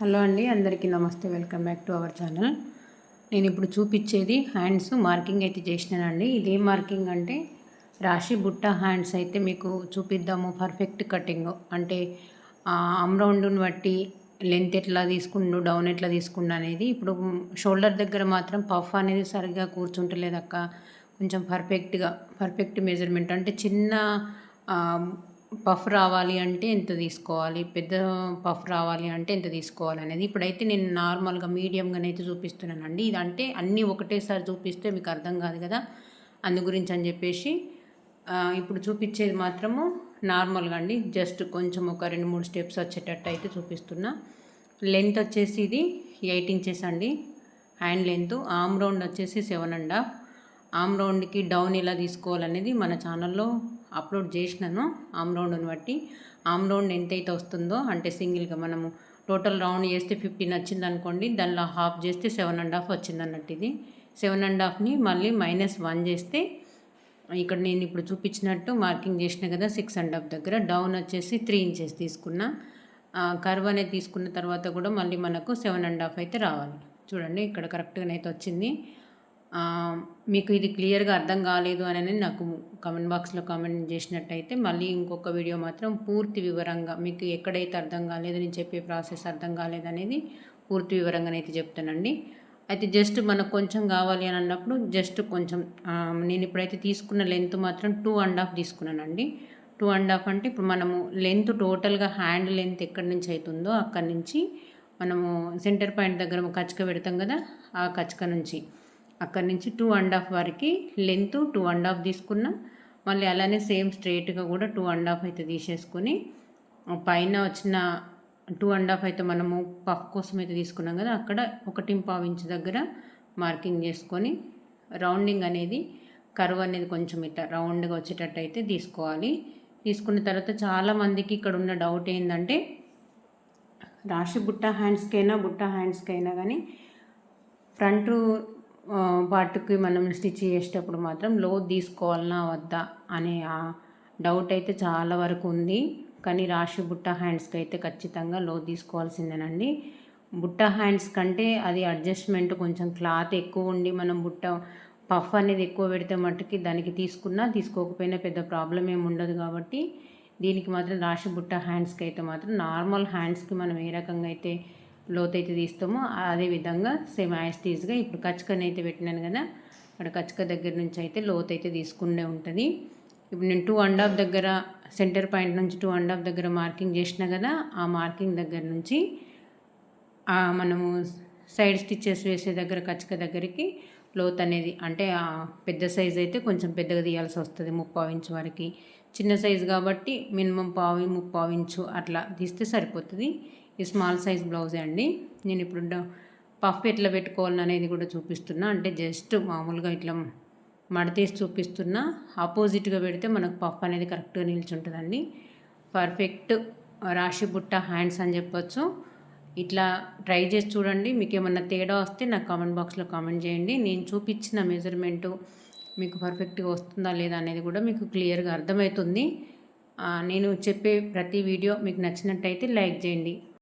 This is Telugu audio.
హలో అండి అందరికీ నమస్తే. Welcome back to our channel. నేను ఇప్పుడు చూపించేది హ్యాండ్స్ మార్కింగ్ అయితే చేసినానండి. ఇదే మార్కింగ్ అంటే రాశి బుట్ట హ్యాండ్స్ అయితే మీకు చూపిద్దాము. పర్ఫెక్ట్ కటింగ్ అంటే అమ్రౌండ్ని బట్టి లెంత్ ఎట్లా తీసుకుండు డౌన్ ఎట్లా తీసుకుండు అనేది ఇప్పుడు షోల్డర్ దగ్గర మాత్రం పఫ్ అనేది సరిగ్గా కూర్చుంటలేదు అక్క కొంచెం పర్ఫెక్ట్గా పర్ఫెక్ట్ మెజర్మెంట్ అంటే చిన్న పఫ్ రావాలి అంటే ఎంత తీసుకోవాలి? పెద్ద పఫ్ రావాలి అంటే ఎంత తీసుకోవాలి అనేది ఇప్పుడైతే నేను నార్మల్గా మీడియంగానైతే చూపిస్తున్నానండి. ఇది అంటే అన్నీ ఒకటేసారి చూపిస్తే మీకు అర్థం కాదు కదా? అందు గురించి అని చెప్పేసి ఇప్పుడు చూపించేది మాత్రము నార్మల్గా అండి. జస్ట్ కొంచెం ఒక రెండు మూడు స్టెప్స్ వచ్చేటట్టు అయితే చూపిస్తున్నా. లెంత్ వచ్చేసి ఇది ఎయిట్ ఇంచెస్ అండి. హ్యాండ్ లెంత్ ఆమ్ రౌండ్ వచ్చేసి సెవెన్ అండ్ హాఫ్. ఆమ్ రౌండ్కి డౌన్ ఎలా తీసుకోవాలనేది మన ఛానల్లో అప్లోడ్ చేసినాను ఆమ్ రౌండ్ని బట్టి. ఆమ్ రౌండ్ ఎంతైతే వస్తుందో అంటే సింగిల్గా మనము టోటల్ రౌండ్ చేస్తే ఫిఫ్టీన్ వచ్చింది అనుకోండి దానిలో హాఫ్ చేస్తే సెవెన్ అండ్ హాఫ్ వచ్చింది అన్నట్టు ఇది. సెవెన్ అండ్ హాఫ్ని మళ్ళీ మైనస్ వన్ చేస్తే ఇక్కడ నేను ఇప్పుడు చూపించినట్టు మార్కింగ్ చేసిన కదా సిక్స్ అండ్ హాఫ్ దగ్గర. డౌన్ వచ్చేసి త్రీ ఇంచెస్ తీసుకున్నా. కర్వ్ అనేది తీసుకున్న తర్వాత కూడా మళ్ళీ మనకు సెవెన్ అండ్ హాఫ్ అయితే రావాలి. చూడండి ఇక్కడ కరెక్ట్గానైతే వచ్చింది. మీకు ఇది క్లియర్గా అర్థం కాలేదు అని నాకు కమెంట్ బాక్స్లో కామెంట్ చేసినట్టయితే మళ్ళీ ఇంకొక వీడియో మాత్రం పూర్తి వివరంగా మీకు ఎక్కడైతే అర్థం కాలేదు నేను చెప్పే ప్రాసెస్ అర్థం కాలేదనేది పూర్తి వివరంగా అయితే చెప్తానండి. అయితే జస్ట్ మనకు కొంచెం కావాలి అని అన్నప్పుడు జస్ట్ కొంచెం నేను ఇప్పుడైతే తీసుకున్న లెంత్ మాత్రం టూ అండ్ హాఫ్ తీసుకున్నానండి. టూ అండ్ హాఫ్ అంటే ఇప్పుడు మనము లెంత్ టోటల్గా హ్యాండ్ లెంత్ ఎక్కడి నుంచి అవుతుందో అక్కడి నుంచి మనము సెంటర్ పాయింట్ దగ్గర కచ్చక పెడతాం కదా ఆ కచ్చక నుంచి. అక్కడి నుంచి టూ అండ్ హాఫ్ వరకు లెంత్ టూ అండ్ హాఫ్ తీసుకున్నా మళ్ళీ అలానే సేమ్ స్ట్రైట్గా కూడా టూ అండ్ హాఫ్ అయితే తీసేసుకొని పైన వచ్చిన టూ అండ్ హాఫ్ అయితే మనము పఫ్ కోసం అయితే తీసుకున్నాం కదా అక్కడ ఒకటి పావు ఇంచ్ దగ్గర మార్కింగ్ చేసుకొని రౌండింగ్ అనేది కరువు అనేది కొంచెం ఇట్లా రౌండ్గా వచ్చేటట్టు అయితే తీసుకోవాలి. తీసుకున్న తర్వాత చాలామందికి ఇక్కడ ఉన్న డౌట్ ఏంటంటే రాశి బుట్ట హ్యాండ్స్కైనా బుట్ట హ్యాండ్స్కైనా కానీ ఫ్రంట్ పార్ట్కి మనం స్టిచ్ చేసేటప్పుడు మాత్రం లో తీసుకోవాలన్నా వద్దా అనే డౌట్ అయితే చాలా వరకు ఉంది. కానీ రాశి బుట్ట హ్యాండ్స్కి అయితే ఖచ్చితంగా లో తీసుకోవాల్సిందేనండి. బుట్ట హ్యాండ్స్ కంటే అది అడ్జస్ట్మెంట్ కొంచెం క్లాత్ ఎక్కువ ఉండి మనం బుట్ట పఫ్ అనేది ఎక్కువ పెడితే మట్టుకి దానికి తీసుకున్నా తీసుకోకపోయినా పెద్ద ప్రాబ్లం ఏమి ఉండదు కాబట్టి దీనికి మాత్రం రాశి బుట్ట హ్యాండ్స్కి అయితే మాత్రం నార్మల్ హ్యాండ్స్కి మనం ఏ రకంగా అయితే లోతైతే తీస్తామో అదే విధంగా సేమ్ యాస్టీజ్గా ఇప్పుడు కచ్చకని అయితే పెట్టినాను కదా అక్కడ కచ్చక దగ్గర నుంచి అయితే లోత్ అయితే తీసుకునే ఉంటుంది. ఇప్పుడు నేను టూ అండ్ హాఫ్ దగ్గర సెంటర్ పాయింట్ నుంచి టూ అండ్ హాఫ్ దగ్గర మార్కింగ్ చేసిన కదా ఆ మార్కింగ్ దగ్గర నుంచి మనము సైడ్ స్టిచ్చెస్ వేసే దగ్గర కచ్చక దగ్గరికి లోత్ అనేది అంటే పెద్ద సైజ్ అయితే కొంచెం పెద్దగా తీయాల్సి వస్తుంది ముప్పావు ఇంచు వరకు. చిన్న సైజు కాబట్టి మినిమం పావు ముప్పావు ఇంచు అట్లా తీస్తే సరిపోతుంది. ఈ స్మాల్ సైజ్ బ్లౌజే అండి. నేను ఇప్పుడు పఫ్ ఎట్లా పెట్టుకోవాలని అనేది కూడా చూపిస్తున్నా. అంటే జస్ట్ మామూలుగా ఇట్లా మడతీసి చూపిస్తున్నా. ఆపోజిట్గా పెడితే మనకు పఫ్ అనేది కరెక్ట్గా నిల్చుంటుందండి. పర్ఫెక్ట్ రాశి బుట్ట హ్యాండ్స్ అని చెప్పొచ్చు. ఇట్లా ట్రై చేసి చూడండి. మీకు ఏమన్నా తేడా వస్తే నాకు కామెంట్ బాక్స్లో కామెంట్ చేయండి. నేను చూపించిన మెజర్మెంటు మీకు పర్ఫెక్ట్గా వస్తుందా లేదా అనేది కూడా మీకు క్లియర్గా అర్థమవుతుంది. నేను చెప్పే ప్రతి వీడియో మీకు నచ్చినట్టయితే లైక్ చేయండి.